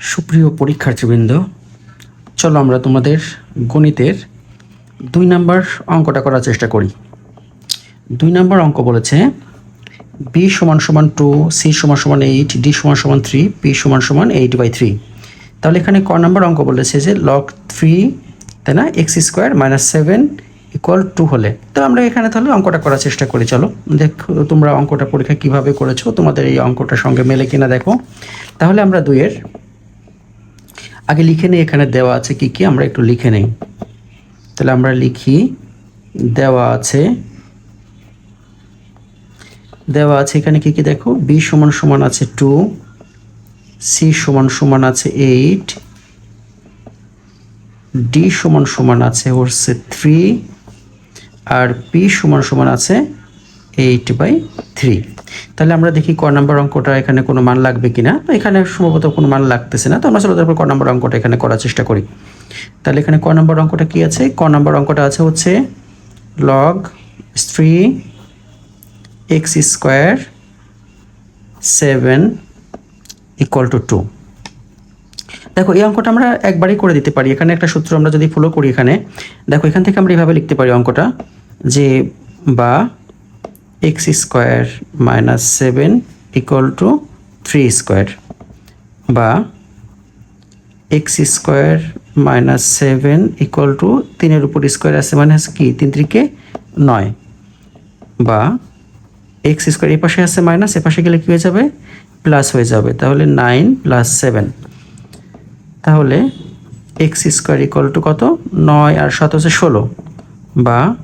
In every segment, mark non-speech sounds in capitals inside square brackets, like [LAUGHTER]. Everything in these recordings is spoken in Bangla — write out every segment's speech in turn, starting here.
সুপ্রিয় পরীক্ষার্থীবৃন্দ, চলো আমরা তোমাদের গণিতের দুই নাম্বার অঙ্কটা করার চেষ্টা করি। দুই নাম্বার অঙ্ক বলেছে বি সমান সমান টু সি সমান সমান এইট ডি সমান সমান থ্রি পি সমান সমান এইট বাই থ্রি তাহলে এখানে ক নাম্বার অঙ্ক বলেছে যে লক থ্রি তাই না? X square minus seven equal to হলে। তো আমরা এখানে তাহলে অঙ্কটা করার চেষ্টা করি, চলো। দেখো তোমরা অঙ্কটা পরীক্ষা কীভাবে করেছ, তোমাদের এই অঙ্কটার সঙ্গে মেলে কিনা দেখো। তাহলে আমরা দুইয়ের আগে লিখে নিই, এখানে দেওয়া আছে কি কি, আমরা একটু লিখে নেই। তাহলে আমরা লিখি, দেওয়া আছে দেওয়া আছে এখানে কি কি দেখো? বি সমান সমান আছে টু, সি সমান সমান আছে এইট, ডি সমান সমান আছে হচ্ছে থ্রি, আর পি সমান সমান আছে এইট বাই থ্রি। তাহলে আমরা দেখি ক নাম্বার অঙ্কটা এখানে কোনো মান লাগবে কিনা। তো এখানে সম্ভবত কোনো মান লাগতেছে না। তো আমরা তারপর ক নাম্বার অঙ্কটা এখানে করার চেষ্টা করি। তাহলে এখানে ক নাম্বার অঙ্কটা কি আছে? ক নাম্বার অঙ্কটা আছে হচ্ছে log three X square seven equal to two দেখো, এই অঙ্কটা আমরা একবারই করে দিতে পারি। এখানে একটা সূত্র আমরা যদি ফলো করি এখানে, দেখো এখান থেকে আমরা এভাবে লিখতে পারি অঙ্কটা যে বা X square minus seven equal to three square বা X square minus seven equal to তিনের উপর স্কোয়ার আছে মানে হচ্ছে কি? তিন ত্রিকে নয়। বা এক্স স্কোয়ার এই পাশে আছে মাইনাস, এ পাশে গেলে কী হয়ে যাবে? প্লাস হয়ে যাবে। তাহলে নাইন প্লাস সেভেন। তাহলে এক্স স্কোয়ার ইকুয়াল টু কত? নয় আর সাত হচ্ছে ষোলো। বা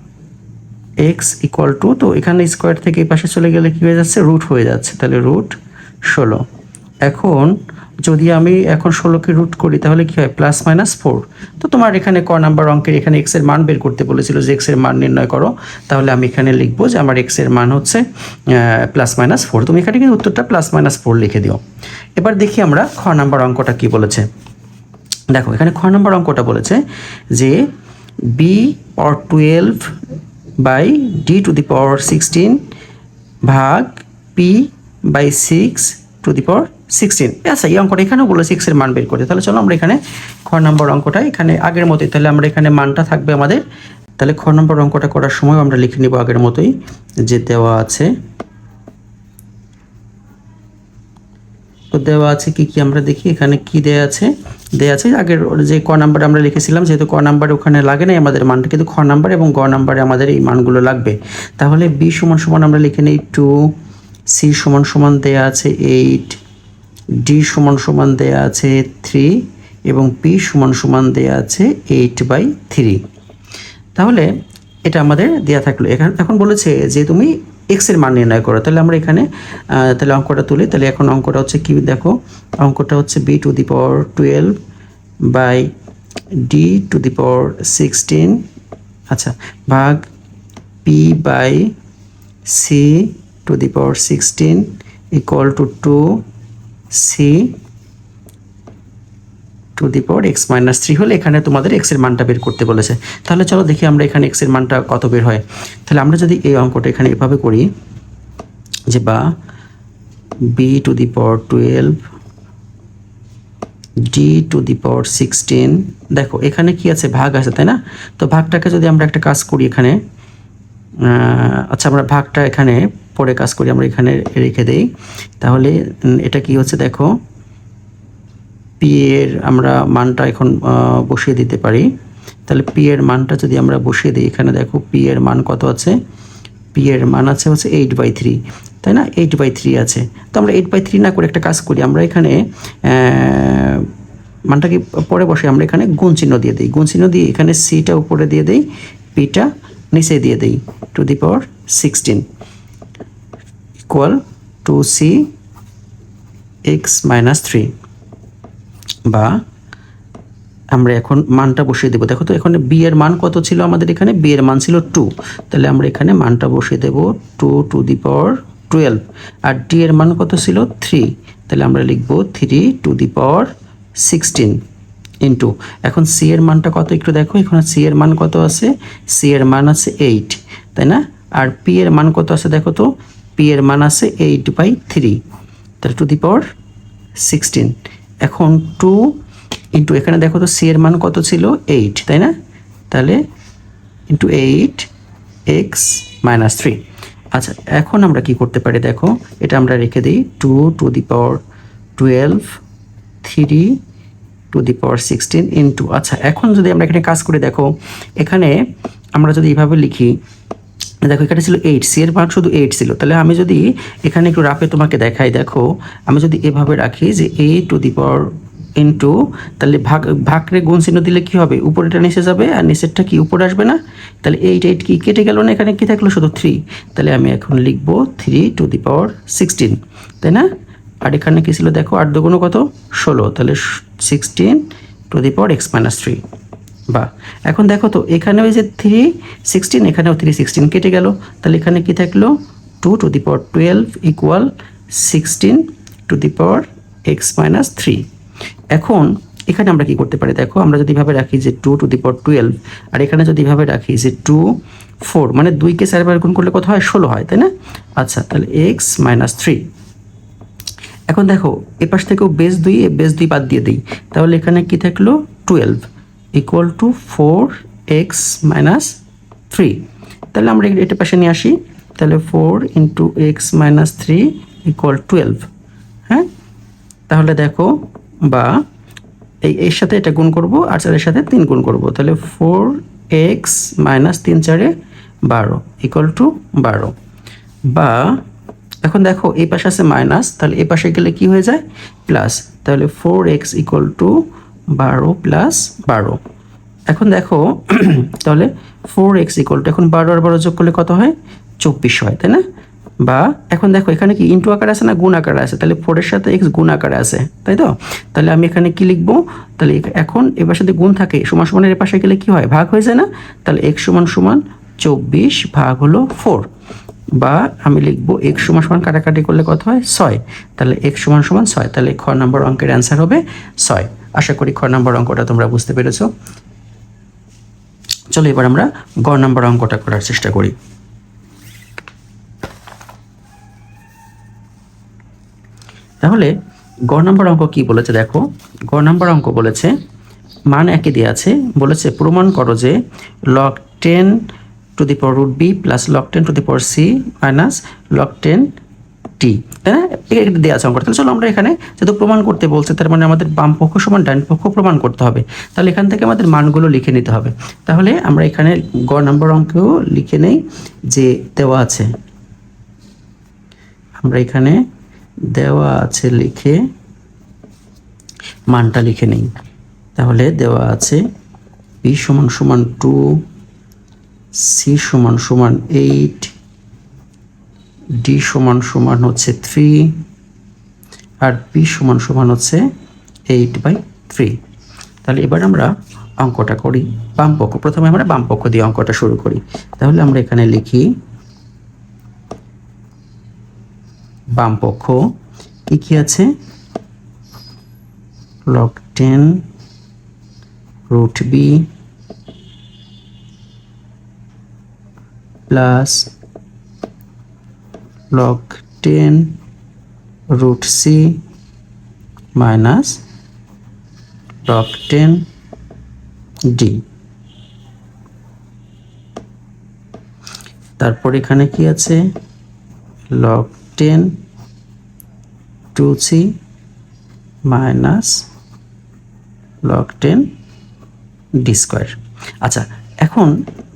এক্স ইকুয়াল টু তো এখানে স্কোয়ার থেকে এই পাশে চলে গেলে কী হয়ে যাচ্ছে? রুট হয়ে যাচ্ছে। তাহলে রুট ষোলো। এখন যদি আমি এখন ষোলোকে রুট করি, তাহলে কী হয়? প্লাস মাইনাস ফোর তো তোমার এখানে ক নাম্বার অঙ্কের, এখানে এক্সের মান বের করতে বলেছিল যে এক্সের মান নির্ণয় করো। তাহলে আমি এখানে লিখব যে আমার এক্সের মান হচ্ছে প্লাস মাইনাস ফোর তুমি এখানে কিন্তু উত্তরটা প্লাস মাইনাস ফোর লিখে দিও। এবার দেখি আমরা খ নাম্বার অঙ্কটা কি বলেছে। দেখো, এখানে খ নম্বর অঙ্কটা বলেছে যে B or twelve by D to the power sixteen ভাগ P by six to the power sixteen আচ্ছা এই অঙ্কটা এখানেও বলে সিক্সের মান বের করতে। তাহলে চলো আমরা এখানে খ নম্বর অঙ্কটা, এখানে আগের মতোই। তাহলে আমরা এখানে মানটা থাকবে আমাদের। তাহলে খ নম্বর অঙ্কটা করার সময় আমরা লিখে নিব আগের মতোই, যে দেওয়া আছে। দেওয়া আছে, কি কি আমরা দেখি, এখানে কি দেওয়া আছে? দেওয়া আছে, আগের যে ক নাম্বার আমরা লিখেছিলাম, যেহেতু ক নাম্বার ওখানে লাগে নাই, আমাদের মানটা কিন্তু খ নাম্বার এবং গ নাম্বারে আমাদের এই মানগুলো লাগবে। তাহলে বি সমান সমান আমরা লিখে নিই, টু, সি সমান সমান দেয়া আছে, এইট, ডি সমান সমান দেয়া আছে, থ্রি, এবং পি সমান সমান দেয়া আছে, এইট বাই থ্রি। তাহলে এটা আমাদের দেয়া থাকল। এখানে এখন বলেছে যে তুমি এক্সের মান নির্ণয় করো। তাহলে আমরা এখানে তাহলে অঙ্কটা তুলি। তাহলে এখন অঙ্কটা হচ্ছে কি দেখো? অঙ্কটা হচ্ছে B to the power twelve by D to the power sixteen আচ্ছা ভাগ P by C to the power sixteen equal to two C to the power X minus three হলে এখানে তোমাদের এক্সের মানটা বের করতে বলেছে। তাহলে চলো দেখি আমরা এখানে এক্সের মানটা কত বের হয়। তাহলে আমরা যদি এই অঙ্কটা এখানে এভাবে করি, যে বা B to the power twelve D to the power sixteen দেখো এখানে কি আছে? ভাগ আছে, তাই না? তো ভাগটাকে যদি আমরা একটা কাজ করি এখানে আচ্ছা আমরা ভাগটা এখানে পরে কাজ করি, আমরা এখানে রেখে দেই। তাহলে এটা কি হচ্ছে দেখো? পি এর আমরা মানটা এখন বসিয়ে দিতে পারি। তাহলে পি এর মানটা যদি আমরা বসিয়ে দিই, এখানে দেখো পি এর মান কত আছে? পি এর মান আছে হচ্ছে এইট বাই থ্রি, তাই না? এইট বাই থ্রি আছে। তো আমরা এইট বাই থ্রি না করে একটা কাজ করি, আমরা এখানে মানটাকে পরে বসে, আমরা এখানে গুণ চিহ্ন দিয়ে দিই। গুণ চিহ্ন দিয়ে এখানে সিটা উপরে দিয়ে দিই পিটা নিচে দিয়ে দিই, to the power sixteen equal to C X minus three. বা আমরা এখন মানটা বসিয়ে দেবো। দেখো তো, এখানে বি এর মান কত ছিল আমাদের এখানে? বি এর মান ছিল টু তাহলে আমরা এখানে মানটা বসিয়ে দেবো two to the power twelve R D এর মান কত ছিল? থ্রি তাহলে আমরা লিখব three to the power sixteen into এখন সি এর মানটা কত? একটু দেখো, এখানে সি এর মান কত আছে? সি এর মান আছে এইট তাই না? আর পি এর মান কত আছে দেখো তো? পি এর মান আছে এইট বাই থ্রি তাহলে টু দি পাওয়ার সিক্সটিন এখন টু ইন্টু এখানে দেখো তো সি এর মান কত ছিল? এইট তাই না? তাহলে into eight X minus three আচ্ছা এখন আমরা কি করতে পারি দেখো? এটা আমরা রেখে দিই two to the power twelve three to the power sixteen into আচ্ছা এখন যদি আমরা এখানে কাজ করে দেখো, এখানে আমরা যদি এইভাবে লিখি দেখো, এখানে ছিল এইট সি এর মান শুধু এইট ছিল। তাহলে আমি যদি এখানে একটু রাফে তোমাকে দেখাই, দেখো, আমি যদি এভাবে রাখি যে এ টু দি পাওয়ার ইন্টু তাহলে ভাগ, ভাগরে গুণ চিহ্ন দিলে কি হবে? উপরেটা নিচে যাবে আর নিচেরটা কি? উপরে আসবে না? তাহলে এইট এইট কি কেটে গেল না এখানে কি থাকল? শুধু থ্রি তাহলে আমি এখন লিখব three to the power sixteen তাই না? আর এখানে কি ছিল? দেখো, আট দুগুণ কত? ষোলো। তাহলে sixteen to the power X minus three বা এখন দেখো তো এখানে ওই যে থ্রি সিক্সটিন এখানেও থ্রি সিক্সটিন কেটে গেল। তাহলে এখানে কি থাকল? Two to the power twelve equal sixteen to the power X minus three এখন এখানে আমরা কি করতে পারি? দেখো, আমরা যদি এভাবে রাখি যে two to the power twelve আর এখানে যদি এভাবে রাখি যে টু ফোর মানে দুইকে চারবার গুণ করলে কত হয়? ষোলো হয়, তাই না? আচ্ছা তাহলে এক্স মাইনাস থ্রি এখন দেখো এ পাশ থেকেও বেস দুই বেস দুই বাদ দিয়ে দিই। তাহলে এখানে কি থাকল? Twelve equal to four X minus three তাহলে আমরা এটা পাশে নিয়ে আসি। তাহলে four into X minus three equal twelve হ্যাঁ? তাহলে দেখো, বা এই, এর সাথে এটা গুণ করব আর চারের সাথে তিন গুণ করব। তাহলে ফোর এক্স মাইনাস তিন চারে বারো ইকুয়াল টু বারো। বা এখন দেখো, এই পাশে আছে মাইনাস তাহলে এই পাশে গেলে কি হয়ে যায়? প্লাস তাহলে ফোর এক্স ইকুয়াল টু বারো প্লাস বারো। এখন দেখো, [CLEARS THROAT] তাহলে ফোর এক্স ইকুয়াল টু এখন বারো আর বারো যোগ করলে কত হয়? চব্বিশ হয়, তাই না? বা এখন দেখো, এখানে কি ইন্টু আকার আছে না গুণ আকার আছে? তাহলে ফোরের সাথে এক্স গুণ আকারে আছে, তাই তো? তাহলে আমি এখানে কি লিখব? তাহলে এখন এবার সাথে গুণ থাকে, সমান সমানের এর পাশে গেলে কি হয়? ভাগ হয়ে যায় না? তাহলে এক্স সমান সমান চব্বিশ ভাগ হলো ফোর বা আমি লিখব এক সমান সমান কাটাকাটি করলে কত হয়? ছয়। তাহলে এক সমান সমান ছয়। তাহলে খ নম্বর অঙ্কের অ্যান্সার হবে ছয়। আশা করি খ নম্বর অঙ্কটা তোমরা বুঝতে পেরেছ। চলো এবার আমরা গ নম্বর অঙ্কটা করার চেষ্টা করি। তাহলে গ নম্বর অঙ্ক কি বলেছে দেখো? গ নম্বর অঙ্ক বলেছে, মান একই দিয়ে আছে, বলেছে প্রমাণ করো যে log ten to the power root B plus log ten to the power C minus log ten T তাই না এটা দেওয়া আছে অঙ্কটা। তাহলে চলো আমরা এখানে যেহেতু প্রমাণ করতে বলছে, তার মানে আমাদের বাম পক্ষ সমান ডান পক্ষ প্রমাণ করতে হবে। তাহলে এখান থেকে আমাদের মানগুলো লিখে নিতে হবে। তাহলে আমরা এখানে গ নম্বর অঙ্কেও লিখে নেই যে দেওয়া আছে। আমরা এখানে দেওয়া আছে লিখে মানটা লিখে নেই। তাহলে দেওয়া আছে বি সমান সমান টু সি সমান সমান এইট ডি সমান সমান হচ্ছে থ্রি আর বি সমান সমান হচ্ছে এইট বাই থ্রি তাহলে এবার আমরা অঙ্কটা করি, বাম পক্ষ। প্রথমে আমরা বাম পক্ষ দিয়ে অঙ্কটা শুরু করি। তাহলে আমরা এখানে লিখি, বাম পক্ষ, কি কি আছে? Log ten root B plus log ten root C minus log ten D তারপর এখানে কি আছে? Ten two C minus log ten D square আচ্ছা এখন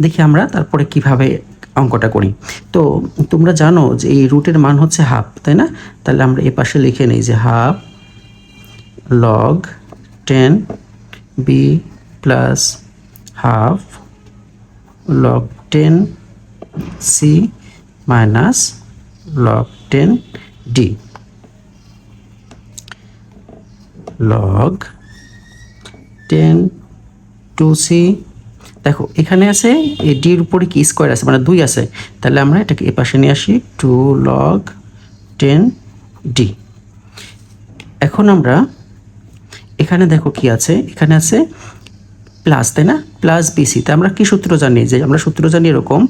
দেখি আমরা তারপরে কীভাবে অঙ্কটা করি। তো তোমরা জানো যে এই রুটের মান হচ্ছে হাফ তাই না? তাহলে আমরা এ পাশে লিখে নিই যে half log ten B plus half log ten C minus log ten D log ten two C দেখো, এখানে আছে, এই ডির উপরে কি স্কোয়ার আছে? মানে দুই আছে। তাহলে আমরা এটাকে এ পাশে নিয়ে আসি টু লগ টেন ডি এখন আমরা এখানে দেখো কি আছে? এখানে আছে প্লাস তাই না? প্লাস বিসি তা আমরা কি সূত্র জানি? যে আমরা সূত্র জানি এরকম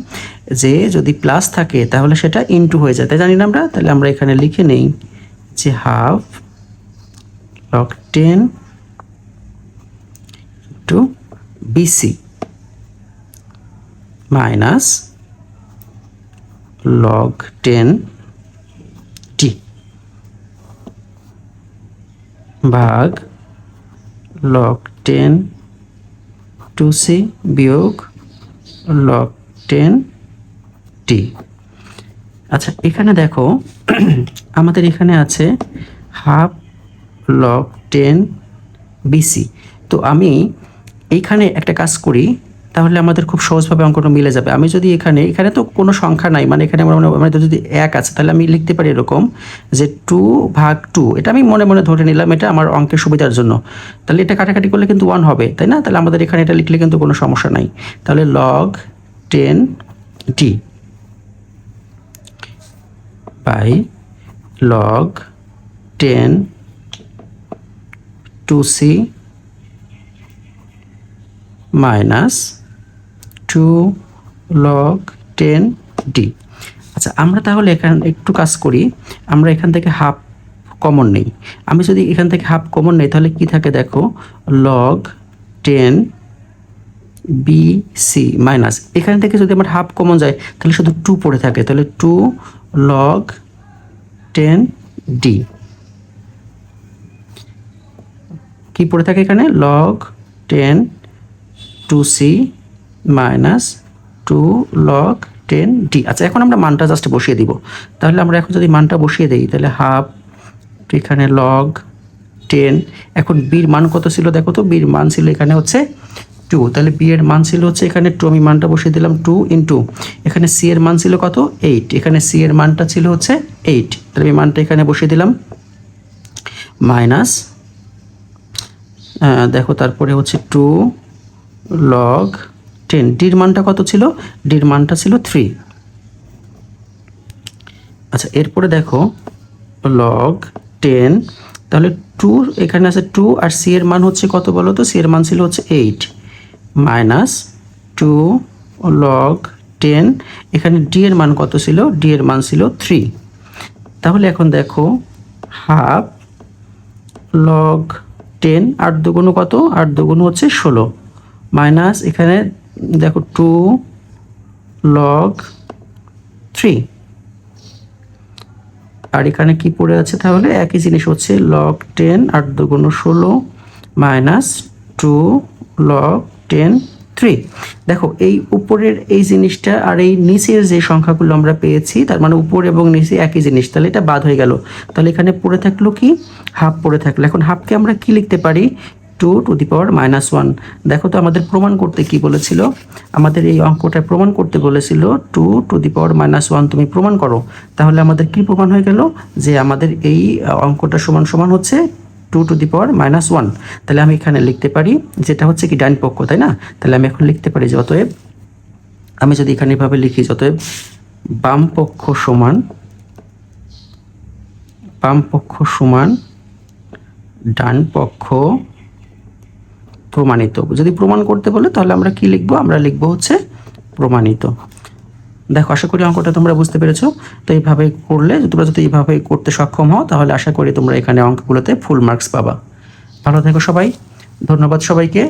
যে যদি প্লাস থাকে, তাহলে সেটা ইনটু হয়ে যায়। তাই জানি না আমরা? তাহলে আমরা এখানে লিখে নেই যে half log ten two BC minus log ten T ভাগ লগ টেন টু সি বিয়োগ লগ টেন টি আচ্ছা এখানে দেখো, [CLEARS THROAT] আমাদের এখানে আছে হাফ লগ টেন বিসি তো আমি এইখানে একটা কাজ করি তাহলে আমাদের খুব সহজভাবে অঙ্কটা মিলে যাবে। আমি যদি এখানে এখানে তো কোনো সংখ্যা নাই মানে এখানে আমার মনে যদি এক আছে, তাহলে আমি লিখতে পারি এরকম যে টু ভাগ টু এটা আমি মনে মনে ধরে নিলাম, এটা আমার অঙ্কের সুবিধার জন্য। তাহলে এটা কাটাকাটি করলে কিন্তু ওয়ান হবে, তাই না? তাহলে আমাদের এখানে এটা লিখলে কিন্তু কোনো সমস্যা নাই। তাহলে log ten T by log ten two C minus two log ten D আচ্ছা আমরা তাহলে এখান, একটু কাজ করি। আমরা এখান থেকে হাফ কমন নেই। আমি যদি এখান থেকে হাফ কমন নেই, তাহলে কি থাকে দেখো? Log ten B C minus এখান থেকে যদি আমার হাফ কমন যায়, তাহলে শুধু টু পড়ে থাকে। তাহলে টু লগ টেন ডি কি পড়ে থাকে এখানে? Log ten two C minus two log ten D আচ্ছা এখন আমরা মানটা জাস্ট বসিয়ে দিব। তাহলে আমরা এখন যদি মানটা বসিয়ে দিই, তাহলে হাফ এখানে লগ টেন এখন বির মান কত ছিল দেখো তো? বির মান ছিল এখানে হচ্ছে টু তাহলে বি এর মান ছিল হচ্ছে এখানে টু আমি মানটা বসিয়ে দিলাম টু ইন্টু এখানে সি এর মান ছিল কত? এইট এখানে সি এর মানটা ছিল হচ্ছে এইট তাহলে আমি মানটা এখানে বসিয়ে দিলাম। মাইনাস দেখো তারপরে হচ্ছে টু লগ টেন। ডির মানটা কত ছিল? ডির মানটা ছিল থ্রি। আচ্ছা এরপরে দেখো লগ টেন। তাহলে টু, এখানে আছে টু আর সি এর মান হচ্ছে কত বলো তো? সি এর মান ছিল হচ্ছে eight. Minus two log ten. এখানে ডি এর মান কত ছিল? ডি এর মান ছিল থ্রি। তাহলে এখন দেখো, হাফ লগ টেন, আট দুগুণ কত? আট দুগুণ হচ্ছে ষোলো। মাইনাস এখানে দেখো টু লগ থ্রি আর এখানে কি পড়ে আছে তাহলে? একই জিনিস হচ্ছে লগ টেন আট দুগুণ ষোলো minus two log ten three দেখো, এই উপরের এই জিনিসটা আর এই নিচের যে সংখ্যাগুলো আমরা পেয়েছি, তার মানে উপর এবং নিচে একই জিনিস, তাহলে এটা বাদ হয়ে গেল। তাহলে এখানে পড়ে থাকল কি? হাফ পড়ে থাকল। এখন হাফকে আমরা কি লিখতে পারি? Two to the power minus one. দেখো তো আমাদের প্রমাণ করতে কি বলেছিল? আমাদের এই অঙ্কটা প্রমাণ করতে বলেছিল two to the power minus one. তুমি প্রমাণ করো। তাহলে আমাদের কি প্রমাণ হয়ে গেল? যে আমাদের এই অঙ্কটা সমান সমান হচ্ছে two to the power minus one. তাহলে আমি এখানে লিখতে পারি, যেটা হচ্ছে কি ডান পক্ষ, তাই না? তাহলে আমি এখন লিখতে পারি যে অতএব আমি যদি এখানে এভাবে লিখি যে অতএব বাম পক্ষ সমান, বাম পক্ষ সমান ডান পক্ষ প্রমাণিত। যদি প্রমাণ করতে বলে, তাহলে আমরা কি লিখব? আমরা লিখব হচ্ছে প্রমাণিত। দেখো, আশা করি অঙ্কটা তোমরা বুঝতে পেরেছ। তো এইভাবে করলে, তোমরা যদি এইভাবে করতে সক্ষম হও, তাহলে আশা করি তোমরা এখানে অঙ্কগুলোতে ফুল মার্কস পাবা। ভালো থেকো সবাই। ধন্যবাদ সবাইকে।